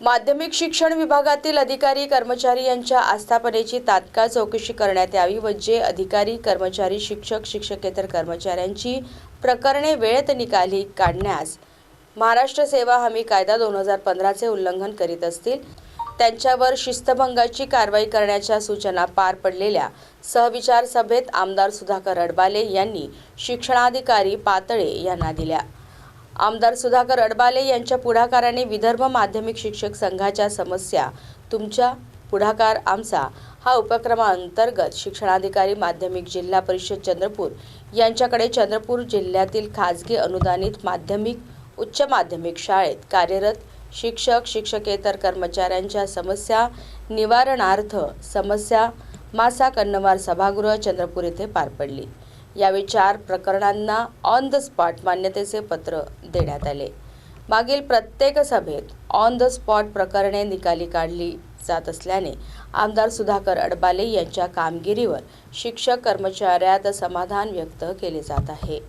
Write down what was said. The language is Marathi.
माध्यमिक शिक्षण विभागातील अधिकारी कर्मचारी यांच्या आस्थापनेची तात्काळ चौकशी करण्यात यावी व जे अधिकारी कर्मचारी शिक्षक शिक्षकेतर कर्मचाऱ्यांची प्रकरणे वेळेत निकाली काढण्यास महाराष्ट्र सेवा हमी कायदा दोन हजार पंधराचे उल्लंघन करीत असतील. त्यांच्यावर शिस्तभंगाची कारवाई करण्याच्या सूचना पार पडलेल्या सहविचार सभेत आमदार सुधाकर अडबाले यांनी शिक्षणाधिकारी पातळे यांना दिल्या. आमदार सुधाकर अडबाले यांच्या पुढाकाराने विदर्भ माध्यमिक शिक्षक संघाच्या समस्या. तुमच्या पुढाकार आमचा. हा उपक्रमाअंतर्गत शिक्षणाधिकारी माध्यमिक जिल्हा परिषद चंद्रपूर यांच्याकडे चंद्रपूर जिल्ह्यातील खाजगी अनुदानित माध्यमिक उच्च माध्यमिक शाळेत कार्यरत शिक्षक शिक्षकेतर कर्मचाऱ्यांच्या समस्या निवारणार्थ समस्या मासा कन्नवार सभागृह चंद्रपूर येथे पार पडली. यावेळी चार प्रकरणांना ऑन द स्पॉट मान्यतेचे पत्र देण्यात आले. मागील प्रत्येक सभेत ऑन द स्पॉट प्रकरणे निकाली काढली जात असल्याने आमदार सुधाकर अडबाले यांच्या कामगिरीवर शिक्षक कर्मचाऱ्यात समाधान व्यक्त केले जात आहे.